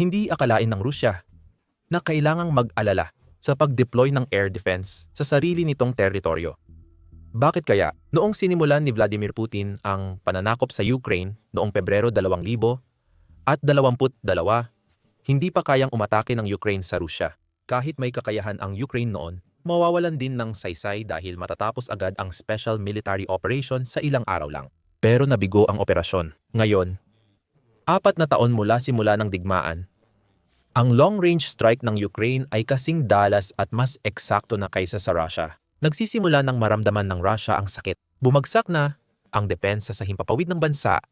Hindi akalain ng Rusya na kailangang mag-alala sa pag-deploy ng air defense sa sarili nitong teritoryo. Bakit kaya noong sinimulan ni Vladimir Putin ang pananakop sa Ukraine noong Pebrero 2000 at 22, hindi pa kayang umatake ng Ukraine sa Rusya. Kahit may kakayahan ang Ukraine noon, mawawalan din ng saysay dahil matatapos agad ang special military operation sa ilang araw lang. Pero nabigo ang operasyon. Ngayon, apat na taon mula simula ng digmaan, ang long-range strike ng Ukraine ay kasing dalas at mas eksakto na kaysa sa Russia. Nagsisimula ng maramdaman ng Russia ang sakit. Bumagsak na ang depensa sa himpapawid ng bansa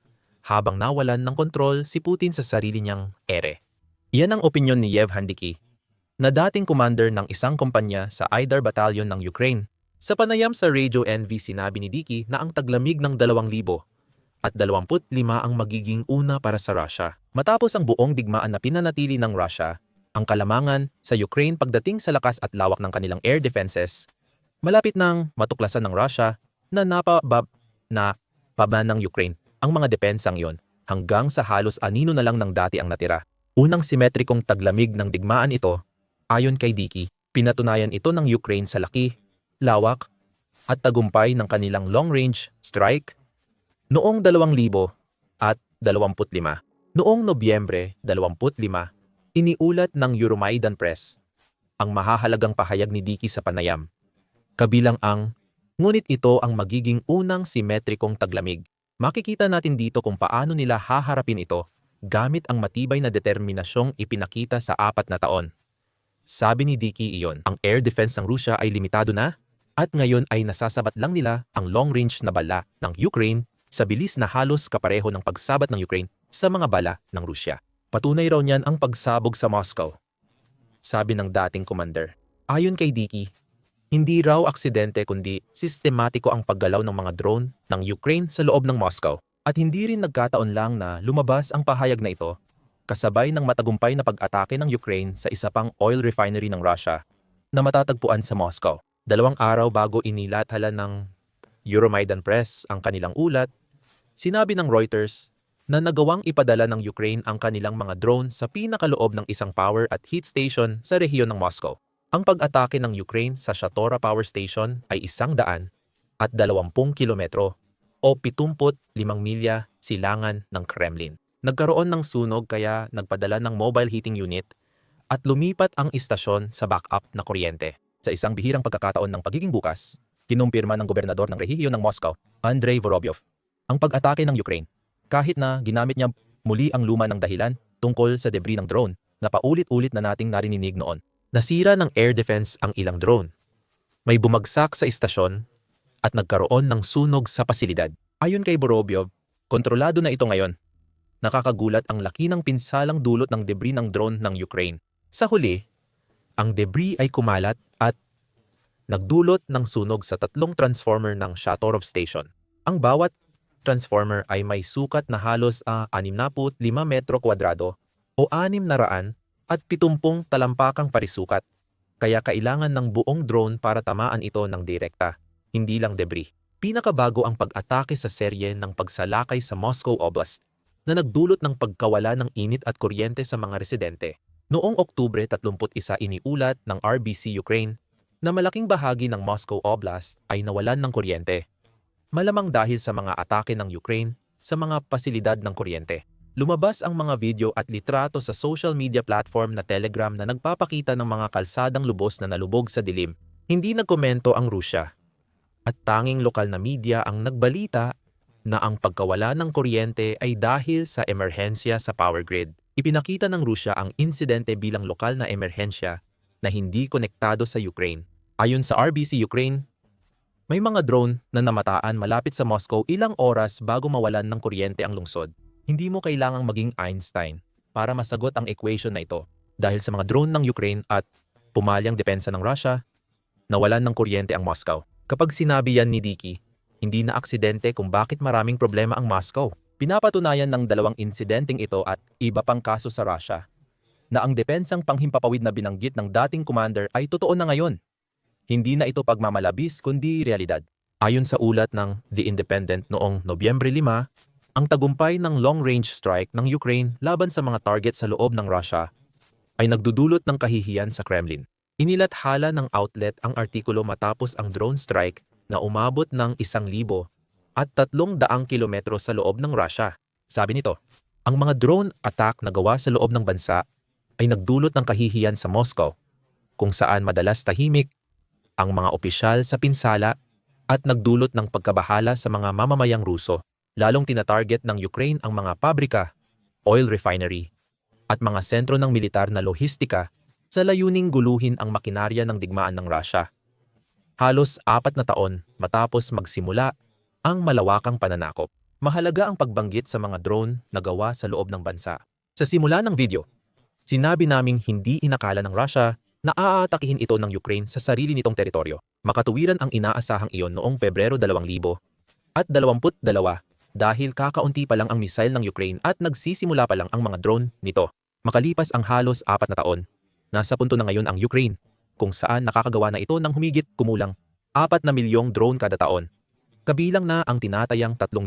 habang nawalan ng kontrol si Putin sa sarili niyang ere. Iyan ang opinyon ni Yev Handiki, na dating commander ng isang kumpanya sa Aidar Battalion ng Ukraine. Sa panayam sa Radio NV sinabi ni Diki na ang taglamig ng 2,000 at 25 ang magiging una para sa Russia. Matapos ang buong digmaan na pinanatili ng Russia, ang kalamangan sa Ukraine pagdating sa lakas at lawak ng kanilang air defenses, malapit nang matuklasan ng Russia na napabab na paba ng Ukraine ang mga depensang yon hanggang sa halos anino na lang ng dati ang natira. Unang simetrikong taglamig ng digmaan ito, ayon kay Diki, pinatunayan ito ng Ukraine sa laki, lawak, at tagumpay ng kanilang long-range strike noong 2000 at 25. Noong Nobyembre 25, iniulat ng Euromaidan Press ang mahahalagang pahayag ni Diki sa panayam. Kabilang ang, ngunit ito ang magiging unang simetrikong taglamig. Makikita natin dito kung paano nila haharapin ito gamit ang matibay na determinasyong ipinakita sa apat na taon. Sabi ni Diki iyon, ang air defense ng Rusya ay limitado na at ngayon ay nasasabat lang nila ang long-range na bala ng Ukraine sa bilis na halos kapareho ng pagsabat ng Ukraine sa mga bala ng Rusya. Patunay raw niyan ang pagsabog sa Moscow. Sabi ng dating commander. Ayon kay Diki, hindi raw aksidente kundi sistematiko ang paggalaw ng mga drone ng Ukraine sa loob ng Moscow. At hindi rin nagkataon lang na lumabas ang pahayag na ito kasabay ng matagumpay na pag-atake ng Ukraine sa isa pang oil refinery ng Russia na matatagpuan sa Moscow. Dalawang araw bago inilathala ng Euromaidan Press ang kanilang ulat, sinabi ng Reuters na nagawang ipadala ng Ukraine ang kanilang mga drone sa pinakaloob ng isang power at heat station sa rehiyon ng Moscow. Ang pag-atake ng Ukraine sa Shatora Power Station ay isang daan at 20 kilometro o 75 milya silangan ng Kremlin. Nagkaroon ng sunog kaya nagpadala ng mobile heating unit at lumipat ang istasyon sa backup na kuryente. Sa isang bihirang pagkakataon ng pagiging bukas, kinumpirma ng gobernador ng rehiyon ng Moscow, Andrei Vorobyov, ang pag-atake ng Ukraine kahit na ginamit niya muli ang luma ng dahilan tungkol sa debris ng drone na paulit-ulit na nating narinig noon. Nasira ng air defense ang ilang drone. May bumagsak sa istasyon at nagkaroon ng sunog sa pasilidad. Ayon kay Borobyov, kontrolado na ito ngayon. Nakakagulat ang laki ng pinsalang dulot ng debris ng drone ng Ukraine. Sa huli, ang debris ay kumalat at nagdulot ng sunog sa tatlong transformer ng Shatorov Station. Ang bawat transformer ay may sukat na halos uh, 65 metro kwadrado o 600 at 70 talampakang parisukat, kaya kailangan ng buong drone para tamaan ito ng direkta, hindi lang debris. Pinakabago ang pag-atake sa serye ng pagsalakay sa Moscow Oblast na nagdulot ng pagkawala ng init at kuryente sa mga residente. Noong Oktubre 31 iniulat ng RBC Ukraine na malaking bahagi ng Moscow Oblast ay nawalan ng kuryente. Malamang dahil sa mga atake ng Ukraine sa mga pasilidad ng kuryente. Lumabas ang mga video at litrato sa social media platform na Telegram na nagpapakita ng mga kalsadang lubos na nalubog sa dilim. Hindi nagkomento ang Rusya. At tanging lokal na media ang nagbalita na ang pagkawala ng kuryente ay dahil sa emerhensya sa power grid. Ipinakita ng Rusya ang insidente bilang lokal na emerhensya na hindi konektado sa Ukraine. Ayon sa RBC Ukraine, may mga drone na namataan malapit sa Moscow ilang oras bago mawalan ng kuryente ang lungsod. Hindi mo kailangang maging Einstein para masagot ang equation na ito dahil sa mga drone ng Ukraine at pumalyang depensa ng Russia, nawalan ng kuryente ang Moscow. Kapag sinabi yan ni Diki, hindi na aksidente kung bakit maraming problema ang Moscow. Pinapatunayan ng dalawang insidenteng ito at iba pang kaso sa Russia na ang depensang panghimpapawid na binanggit ng dating commander ay totoo na ngayon. Hindi na ito pagmamalabis kundi realidad. Ayon sa ulat ng The Independent noong Nobyembre 5, Ang tagumpay ng long-range strike ng Ukraine laban sa mga target sa loob ng Russia ay nagdudulot ng kahihiyan sa Kremlin. Inilathala ng outlet ang artikulo matapos ang drone strike na umabot ng isang libo at tatlong daang kilometro sa loob ng Russia. Sabi nito, ang mga drone attack na gawa sa loob ng bansa ay nagdulot ng kahihiyan sa Moscow, kung saan madalas tahimik ang mga opisyal sa pinsala at nagdulot ng pagkabahala sa mga mamamayang Ruso. Lalong tinatarget ng Ukraine ang mga pabrika, oil refinery, at mga sentro ng militar na lohistika sa layuning guluhin ang makinarya ng digmaan ng Russia. Halos apat na taon matapos magsimula ang malawakang pananakop. Mahalaga ang pagbanggit sa mga drone na gawa sa loob ng bansa. Sa simula ng video, sinabi naming hindi inakala ng Russia na aatakihin ito ng Ukraine sa sarili nitong teritoryo. Makatuwiran ang inaasahang iyon noong Pebrero 2000 at 22 dahil kakaunti pa lang ang missile ng Ukraine at nagsisimula pa lang ang mga drone nito. Makalipas ang halos apat na taon, nasa punto na ngayon ang Ukraine kung saan nakakagawa na ito ng humigit kumulang 4 na milyong drone kada taon. Kabilang na ang tinatayang 3,000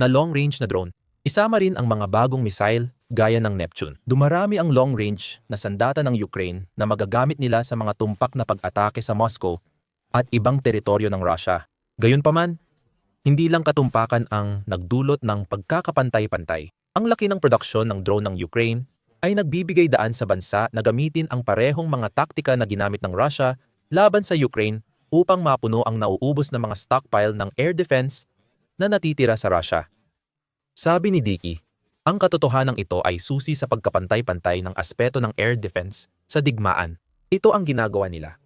na long-range na drone. Isama rin ang mga bagong missile gaya ng Neptune. Dumarami ang long-range na sandata ng Ukraine na magagamit nila sa mga tumpak na pag-atake sa Moscow at ibang teritoryo ng Russia. Gayunpaman, hindi lang katumpakan ang nagdulot ng pagkakapantay-pantay. Ang laki ng produksyon ng drone ng Ukraine ay nagbibigay daan sa bansa na gamitin ang parehong mga taktika na ginamit ng Russia laban sa Ukraine upang mapuno ang nauubos na mga stockpile ng air defense na natitira sa Russia. Sabi ni Dicky, ang katotohanan ito ay susi sa pagkapantay-pantay ng aspeto ng air defense sa digmaan. Ito ang ginagawa nila.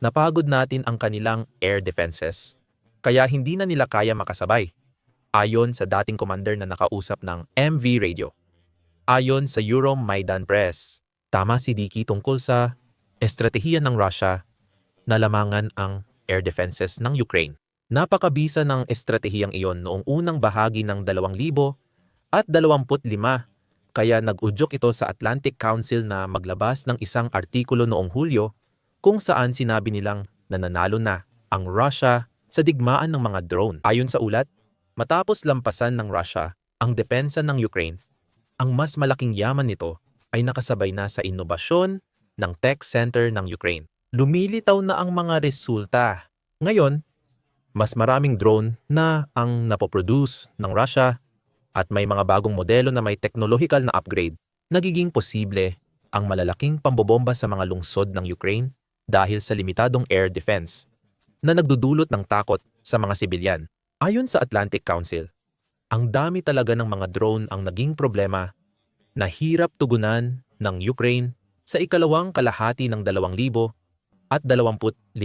Napagod natin ang kanilang air defenses, kaya hindi na nila kaya makasabay. Ayon sa dating commander na nakausap ng MV Radio. Ayon sa Euromaidan Press, tama si Dicky tungkol sa estratehiya ng Russia na lamangan ang air defenses ng Ukraine. Napakabisa ng estratehiyang iyon noong unang bahagi ng 2000 at 25 kaya nag-udyok ito sa Atlantic Council na maglabas ng isang artikulo noong Hulyo kung saan sinabi nilang nananalo na ang Russia sa digmaan ng mga drone. Ayon sa ulat, matapos lampasan ng Russia ang depensa ng Ukraine, ang mas malaking yaman nito ay nakasabay na sa inobasyon ng tech center ng Ukraine. Lumilitaw na ang mga resulta. Ngayon, mas maraming drone na ang napoproduce ng Russia at may mga bagong modelo na may technological na upgrade. Nagiging posible ang malalaking pambobomba sa mga lungsod ng Ukraine dahil sa limitadong air defense na nagdudulot ng takot sa mga sibilyan. Ayon sa Atlantic Council, ang dami talaga ng mga drone ang naging problema na hirap tugunan ng Ukraine sa ikalawang kalahati ng 2000 at 25.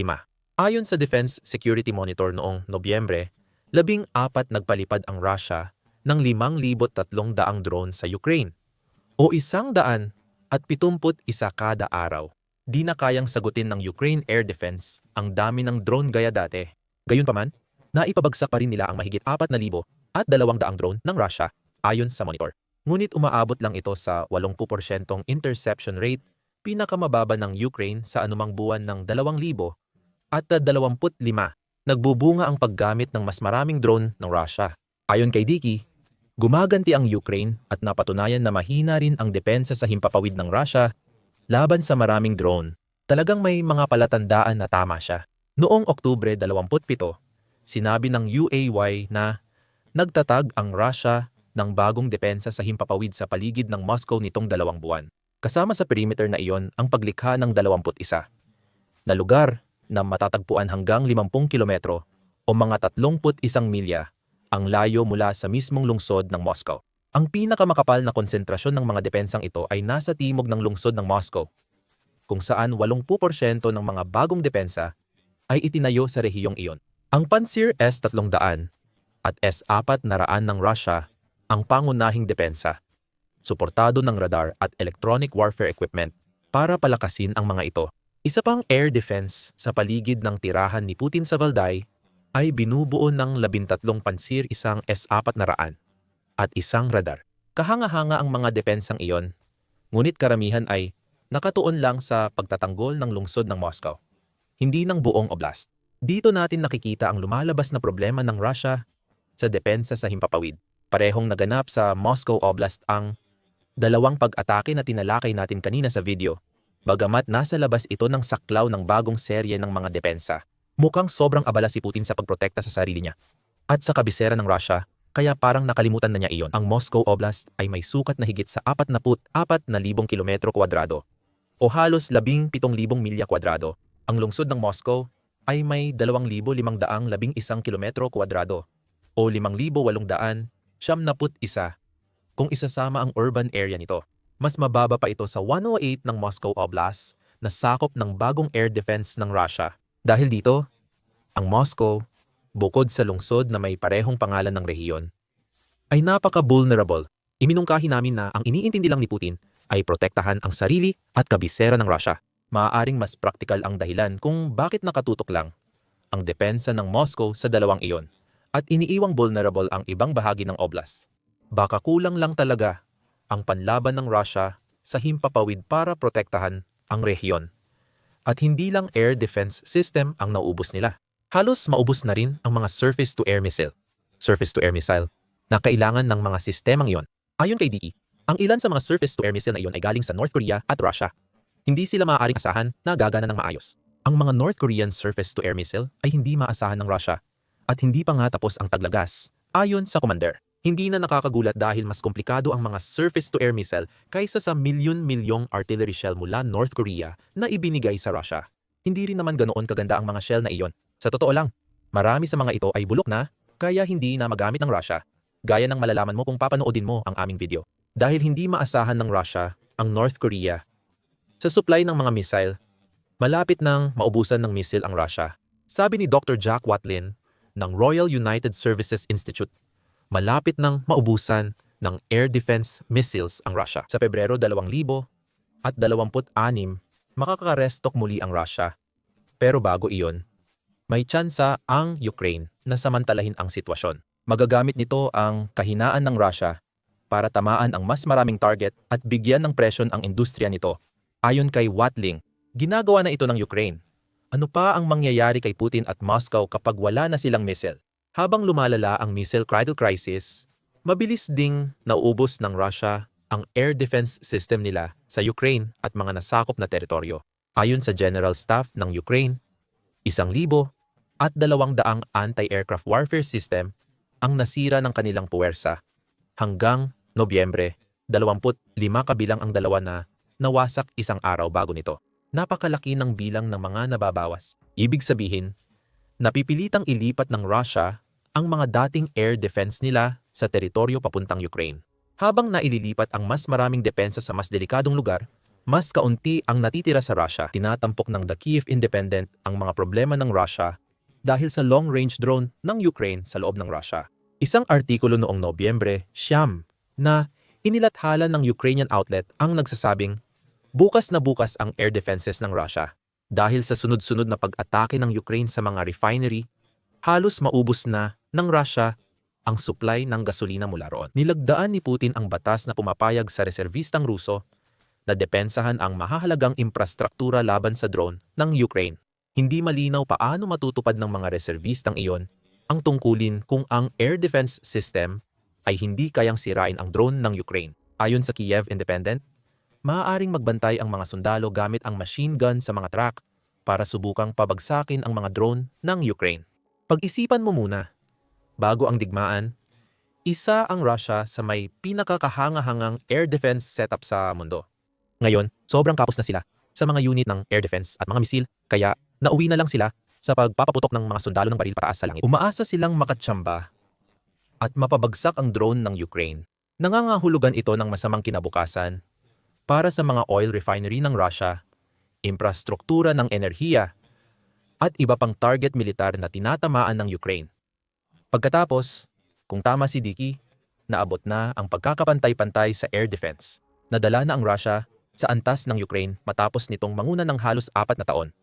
Ayon sa Defense Security Monitor noong Nobyembre, labing apat nagpalipad ang Russia ng 5,300 drone sa Ukraine o isang daan at 71 kada araw. Di na kayang sagutin ng Ukraine Air Defense ang dami ng drone gaya dati. Gayunpaman, naipabagsak pa rin nila ang mahigit 4,000 at 200 drone ng Russia ayon sa monitor. Ngunit umaabot lang ito sa 80% interception rate, pinakamababa ng Ukraine sa anumang buwan ng 2,000 at 25 nagbubunga ang paggamit ng mas maraming drone ng Russia. Ayon kay Dicky, gumaganti ang Ukraine at napatunayan na mahina rin ang depensa sa himpapawid ng Russia laban sa maraming drone. Talagang may mga palatandaan na tama siya. Noong Oktubre 27, sinabi ng UAY na nagtatag ang Russia ng bagong depensa sa himpapawid sa paligid ng Moscow nitong dalawang buwan. Kasama sa perimeter na iyon ang paglikha ng 21 na lugar na matatagpuan hanggang 50 kilometro o mga 31 milya ang layo mula sa mismong lungsod ng Moscow. Ang pinakamakapal na konsentrasyon ng mga depensang ito ay nasa timog ng lungsod ng Moscow, kung saan 80% ng mga bagong depensa ay itinayo sa rehiyong iyon. Ang Pansir S-300 at S-400 ng Russia ang pangunahing depensa, suportado ng radar at electronic warfare equipment para palakasin ang mga ito. Isa pang air defense sa paligid ng tirahan ni Putin sa Valday ay binubuo ng 13 pansir isang S-400 at isang radar. Kahanga-hanga ang mga depensang iyon, ngunit karamihan ay nakatuon lang sa pagtatanggol ng lungsod ng Moscow, hindi ng buong oblast. Dito natin nakikita ang lumalabas na problema ng Russia sa depensa sa himpapawid. Parehong naganap sa Moscow Oblast ang dalawang pag-atake na tinalakay natin kanina sa video. Bagamat nasa labas ito ng saklaw ng bagong serye ng mga depensa. Mukhang sobrang abala si Putin sa pagprotekta sa sarili niya. At sa kabisera ng Russia, kaya parang nakalimutan na niya iyon. Ang Moscow Oblast ay may sukat na higit sa 44,000 kilometro kwadrado o halos 17,000 milya kwadrado. Ang lungsod ng Moscow ay may 2,511 kilometro kwadrado o 5,800 71 kung isasama ang urban area nito. Mas mababa pa ito sa 108 ng Moscow Oblast na sakop ng bagong air defense ng Russia. Dahil dito, ang Moscow, bukod sa lungsod na may parehong pangalan ng rehiyon, ay napaka-vulnerable. Iminungkahi namin na ang iniintindi lang ni Putin ay protektahan ang sarili at kabisera ng Russia. Maaaring mas praktikal ang dahilan kung bakit nakatutok lang ang depensa ng Moscow sa dalawang iyon at iniiwang vulnerable ang ibang bahagi ng oblast. Baka kulang lang talaga ang panlaban ng Russia sa himpapawid para protektahan ang rehiyon. At hindi lang air defense system ang nauubos nila. Halos maubos na rin ang mga surface-to-air missile. Surface-to-air missile na kailangan ng mga sistemang iyon. Ayon kay DE, ang ilan sa mga surface-to-air missile na iyon ay galing sa North Korea at Russia. Hindi sila maaaring asahan na gagana ng maayos. Ang mga North Korean surface-to-air missile ay hindi maasahan ng Russia at hindi pa nga tapos ang taglagas. Ayon sa commander, hindi na nakakagulat dahil mas komplikado ang mga surface-to-air missile kaysa sa milyon-milyong artillery shell mula North Korea na ibinigay sa Russia. Hindi rin naman ganoon kaganda ang mga shell na iyon. Sa totoo lang, marami sa mga ito ay bulok na, kaya hindi na magamit ng Russia. Gaya ng malalaman mo kung papanoodin mo ang aming video. Dahil hindi maasahan ng Russia ang North Korea sa supply ng mga missile, malapit nang maubusan ng missile ang Russia. Sabi ni Dr. Jack Watlin ng Royal United Services Institute malapit nang maubusan ng air defense missiles ang Russia. Sa Pebrero 2000 at 26, makakarestock muli ang Russia. Pero bago iyon, may tsansa ang Ukraine na samantalahin ang sitwasyon. Magagamit nito ang kahinaan ng Russia para tamaan ang mas maraming target at bigyan ng presyon ang industriya nito. Ayon kay Watling, ginagawa na ito ng Ukraine. Ano pa ang mangyayari kay Putin at Moscow kapag wala na silang missile? Habang lumalala ang missile cradle crisis, mabilis ding naubos ng Russia ang air defense system nila sa Ukraine at mga nasakop na teritoryo. Ayon sa General Staff ng Ukraine, isang libo at dalawang daang anti-aircraft warfare system ang nasira ng kanilang puwersa hanggang Nobyembre, 25 kabilang ang dalawa na nawasak isang araw bago nito. Napakalaki ng bilang ng mga nababawas. Ibig sabihin, napipilitang ilipat ng Russia ang mga dating air defense nila sa teritoryo papuntang Ukraine. Habang naililipat ang mas maraming depensa sa mas delikadong lugar, mas kaunti ang natitira sa Russia. Tinatampok ng The Kiev Independent ang mga problema ng Russia dahil sa long-range drone ng Ukraine sa loob ng Russia. Isang artikulo noong Nobyembre, siyam, na inilathala ng Ukrainian outlet ang nagsasabing bukas na bukas ang air defenses ng Russia dahil sa sunod-sunod na pag-atake ng Ukraine sa mga refinery, halos maubos na ng Russia ang supply ng gasolina mula roon. Nilagdaan ni Putin ang batas na pumapayag sa reservistang Ruso na depensahan ang mahahalagang infrastruktura laban sa drone ng Ukraine. Hindi malinaw paano matutupad ng mga reservistang iyon ang tungkulin kung ang air defense system ay hindi kayang sirain ang drone ng Ukraine. Ayon sa Kiev Independent, maaaring magbantay ang mga sundalo gamit ang machine gun sa mga truck para subukang pabagsakin ang mga drone ng Ukraine. Pag-isipan mo muna bago ang digmaan, isa ang Russia sa may pinakakahangahangang air defense setup sa mundo. Ngayon, sobrang kapos na sila sa mga unit ng air defense at mga misil, kaya nauwi na lang sila sa pagpapaputok ng mga sundalo ng baril pataas sa langit. Umaasa silang makatsamba at mapabagsak ang drone ng Ukraine. Nangangahulugan ito ng masamang kinabukasan para sa mga oil refinery ng Russia, infrastruktura ng enerhiya, at iba pang target militar na tinatamaan ng Ukraine. Pagkatapos, kung tama si Dicky, naabot na ang pagkakapantay-pantay sa air defense. Nadala na ang Russia sa antas ng Ukraine matapos nitong manguna ng halos apat na taon.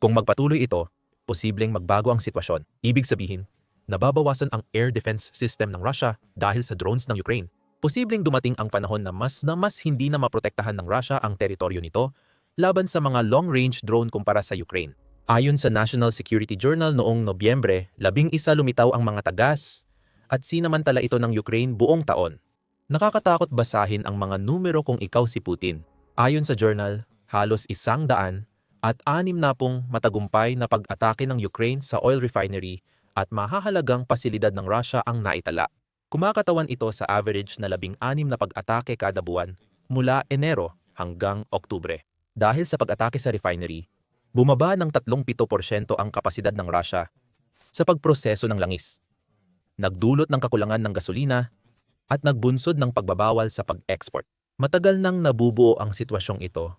Kung magpatuloy ito, posibleng magbago ang sitwasyon. Ibig sabihin, nababawasan ang air defense system ng Russia dahil sa drones ng Ukraine. Posibleng dumating ang panahon na mas na mas hindi na maprotektahan ng Russia ang teritoryo nito laban sa mga long-range drone kumpara sa Ukraine. Ayon sa National Security Journal noong Nobyembre, labing isa lumitaw ang mga tagas at sinamantala ito ng Ukraine buong taon. Nakakatakot basahin ang mga numero kung ikaw si Putin. Ayon sa journal, halos isang daan at anim na pong matagumpay na pag-atake ng Ukraine sa oil refinery at mahahalagang pasilidad ng Russia ang naitala. Kumakatawan ito sa average na labing anim na pag-atake kada buwan mula Enero hanggang Oktubre. Dahil sa pag-atake sa refinery, bumaba ng 37% ang kapasidad ng Russia sa pagproseso ng langis. Nagdulot ng kakulangan ng gasolina at nagbunsod ng pagbabawal sa pag-export. Matagal nang nabubuo ang sitwasyong ito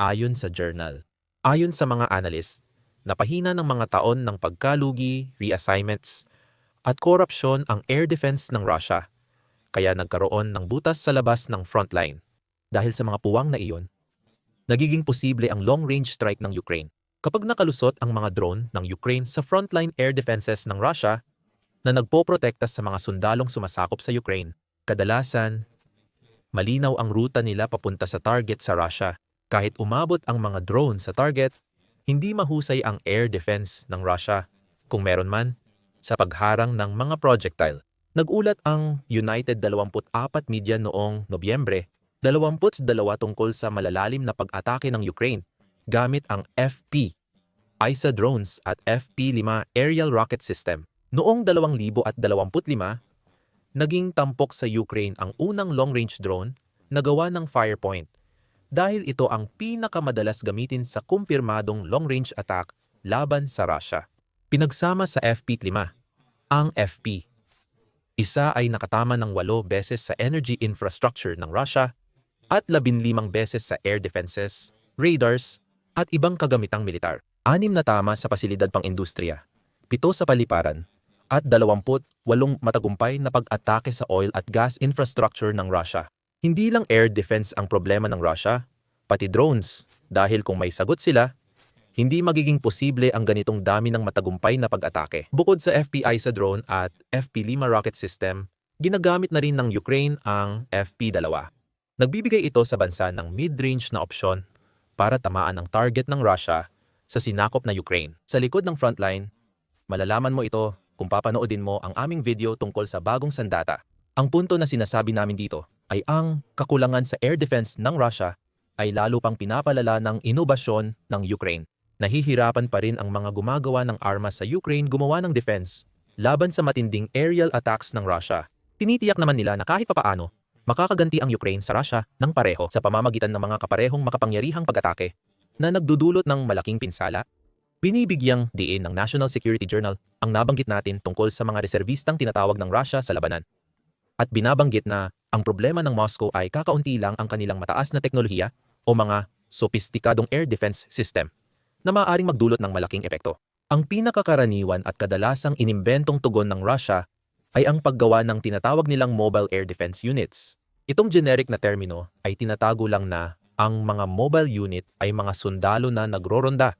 ayon sa journal. Ayon sa mga analyst, napahina ng mga taon ng pagkalugi, reassignments, at korupsyon ang air defense ng Russia, kaya nagkaroon ng butas sa labas ng frontline. Dahil sa mga puwang na iyon, nagiging posible ang long-range strike ng Ukraine. Kapag nakalusot ang mga drone ng Ukraine sa frontline air defenses ng Russia na nagpoprotekta sa mga sundalong sumasakop sa Ukraine, kadalasan, malinaw ang ruta nila papunta sa target sa Russia. Kahit umabot ang mga drone sa target, hindi mahusay ang air defense ng Russia, kung meron man, sa pagharang ng mga projectile. Nagulat ang United 24 Media noong Nobyembre 22 tungkol sa malalalim na pag-atake ng Ukraine gamit ang FP, ISA drones at FP-5 aerial rocket system. Noong 2025, naging tampok sa Ukraine ang unang long-range drone na gawa ng Firepoint dahil ito ang pinakamadalas gamitin sa kumpirmadong long-range attack laban sa Russia. Pinagsama sa FP-5, ang FP. Isa ay nakatama ng 8 beses sa energy infrastructure ng Russia at 15 beses sa air defenses, radars, at ibang kagamitang militar. Anim na tama sa pasilidad pang industriya, pito sa paliparan, at 28 matagumpay na pag-atake sa oil at gas infrastructure ng Russia. Hindi lang air defense ang problema ng Russia, pati drones, dahil kung may sagot sila, hindi magiging posible ang ganitong dami ng matagumpay na pag-atake. Bukod sa FPI sa drone at FP-5 rocket system, ginagamit na rin ng Ukraine ang FP-2. Nagbibigay ito sa bansa ng mid-range na opsyon para tamaan ang target ng Russia sa sinakop na Ukraine. Sa likod ng frontline, malalaman mo ito kung papanoodin mo ang aming video tungkol sa bagong sandata. Ang punto na sinasabi namin dito ay ang kakulangan sa air defense ng Russia ay lalo pang pinapalala ng inobasyon ng Ukraine. Nahihirapan pa rin ang mga gumagawa ng armas sa Ukraine gumawa ng defense laban sa matinding aerial attacks ng Russia. Tinitiyak naman nila na kahit papaano, makakaganti ang Ukraine sa Russia ng pareho sa pamamagitan ng mga kaparehong makapangyarihang pag-atake na nagdudulot ng malaking pinsala. Binibigyang diin ng National Security Journal ang nabanggit natin tungkol sa mga reservistang tinatawag ng Russia sa labanan. At binabanggit na ang problema ng Moscow ay kakaunti lang ang kanilang mataas na teknolohiya o mga sopistikadong air defense system na maaaring magdulot ng malaking epekto. Ang pinakakaraniwan at kadalasang inimbentong tugon ng Russia ay ang paggawa ng tinatawag nilang Mobile Air Defense Units Itong generic na termino ay tinatago lang na ang mga mobile unit ay mga sundalo na nagroronda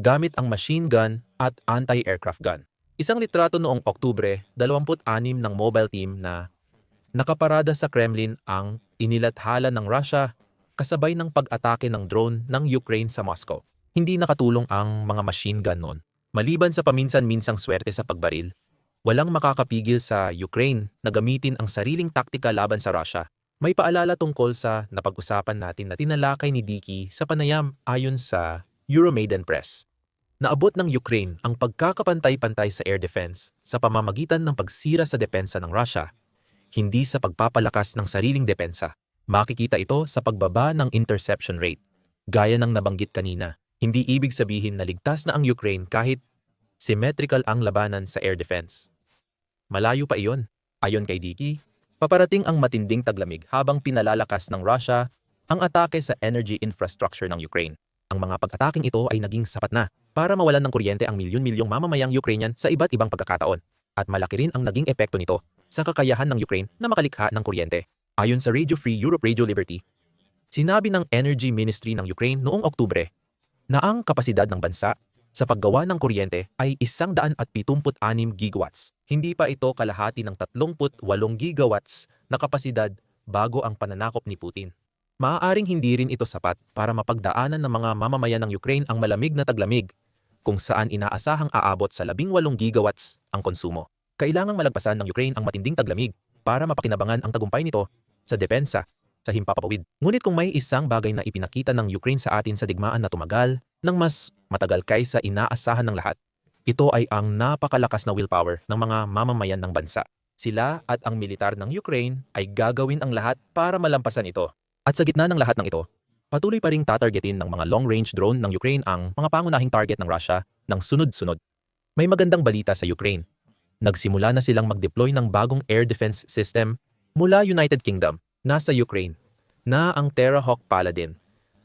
gamit ang machine gun at anti-aircraft gun. Isang litrato noong Oktubre, 26 ng mobile team na nakaparada sa Kremlin ang inilathala ng Russia kasabay ng pag-atake ng drone ng Ukraine sa Moscow. Hindi nakatulong ang mga machine gun noon. Maliban sa paminsan-minsang swerte sa pagbaril, walang makakapigil sa Ukraine na gamitin ang sariling taktika laban sa Russia may paalala tungkol sa napag-usapan natin na tinalakay ni Dicky sa panayam ayon sa Euromaidan Press. Naabot ng Ukraine ang pagkakapantay-pantay sa air defense sa pamamagitan ng pagsira sa depensa ng Russia, hindi sa pagpapalakas ng sariling depensa. Makikita ito sa pagbaba ng interception rate. Gaya ng nabanggit kanina, hindi ibig sabihin na ligtas na ang Ukraine kahit symmetrical ang labanan sa air defense. Malayo pa iyon. Ayon kay Dicky, Paparating ang matinding taglamig habang pinalalakas ng Russia ang atake sa energy infrastructure ng Ukraine. Ang mga pag-ataking ito ay naging sapat na para mawalan ng kuryente ang milyon-milyong mamamayang Ukrainian sa iba't ibang pagkakataon. At malaki rin ang naging epekto nito sa kakayahan ng Ukraine na makalikha ng kuryente. Ayon sa Radio Free Europe Radio Liberty, sinabi ng Energy Ministry ng Ukraine noong Oktubre na ang kapasidad ng bansa sa paggawa ng kuryente ay 176 gigawatts. Hindi pa ito kalahati ng 38 gigawatts na kapasidad bago ang pananakop ni Putin. Maaaring hindi rin ito sapat para mapagdaanan ng mga mamamayan ng Ukraine ang malamig na taglamig kung saan inaasahang aabot sa 18 gigawatts ang konsumo. Kailangang malagpasan ng Ukraine ang matinding taglamig para mapakinabangan ang tagumpay nito sa depensa sa himpapawid. Ngunit kung may isang bagay na ipinakita ng Ukraine sa atin sa digmaan na tumagal ng mas matagal kaysa inaasahan ng lahat, ito ay ang napakalakas na willpower ng mga mamamayan ng bansa. Sila at ang militar ng Ukraine ay gagawin ang lahat para malampasan ito. At sa gitna ng lahat ng ito, patuloy pa ring tatargetin ng mga long-range drone ng Ukraine ang mga pangunahing target ng Russia ng sunod-sunod. May magandang balita sa Ukraine. Nagsimula na silang mag-deploy ng bagong air defense system mula United Kingdom nasa Ukraine na ang Terrahawk Paladin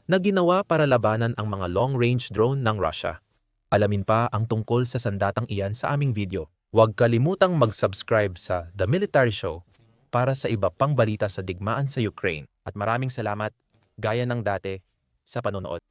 na ginawa para labanan ang mga long-range drone ng Russia. Alamin pa ang tungkol sa sandatang iyan sa aming video. Huwag kalimutang mag-subscribe sa The Military Show para sa iba pang balita sa digmaan sa Ukraine. At maraming salamat, gaya ng dati, sa panonood.